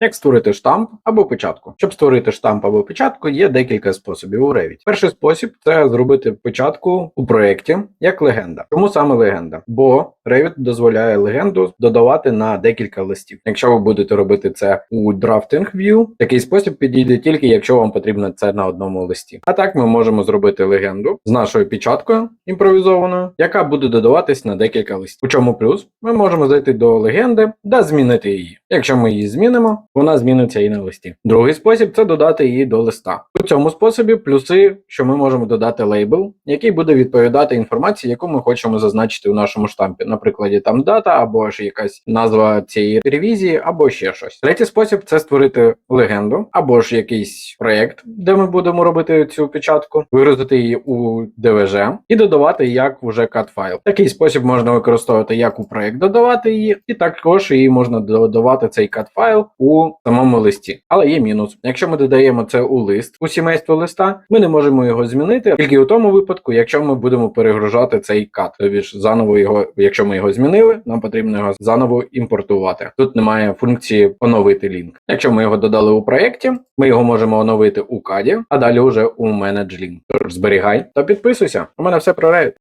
Як створити штамп або печатку. Щоб створити штамп або печатку, є декілька способів у Revit. Перший спосіб це зробити печатку у проєкті як легенда. Чому саме легенда? Бо Revit дозволяє легенду додавати на декілька листів. Якщо ви будете робити це у Drafting View, такий спосіб підійде тільки якщо вам потрібно це на одному листі. А так ми можемо зробити легенду з нашою печаткою імпровізованою, яка буде додаватись на декілька листів. У чому плюс? Ми можемо зайти до легенди та змінити її. Якщо ми її змінимо, вона зміниться і на листі. Другий спосіб це додати її до листа. У цьому способі плюси, що ми можемо додати лейбл, який буде відповідати інформації, яку ми хочемо зазначити у нашому штампі. Наприклад, там дата, або ж якась назва цієї ревізії, або ще щось. Третій спосіб це створити легенду, або ж якийсь проєкт, де ми будемо робити цю печатку, виразити її у DVG і додавати як уже CAD файл. Такий спосіб можна використовувати як у проєкт додавати її, і також її можна додавати цей CAD файл у самому листі. Але є мінус. Якщо ми додаємо це у лист у сімейство листа, ми не можемо його змінити тільки у тому випадку, якщо ми будемо перегружати цей CAD. Тобто ж заново його, якщо ми його змінили, нам потрібно його заново імпортувати. Тут немає функції оновити лінк. Якщо ми його додали у проєкті, ми його можемо оновити у CAD, а далі вже у Link. Тож зберігай та підписуйся. У мене все про Revit.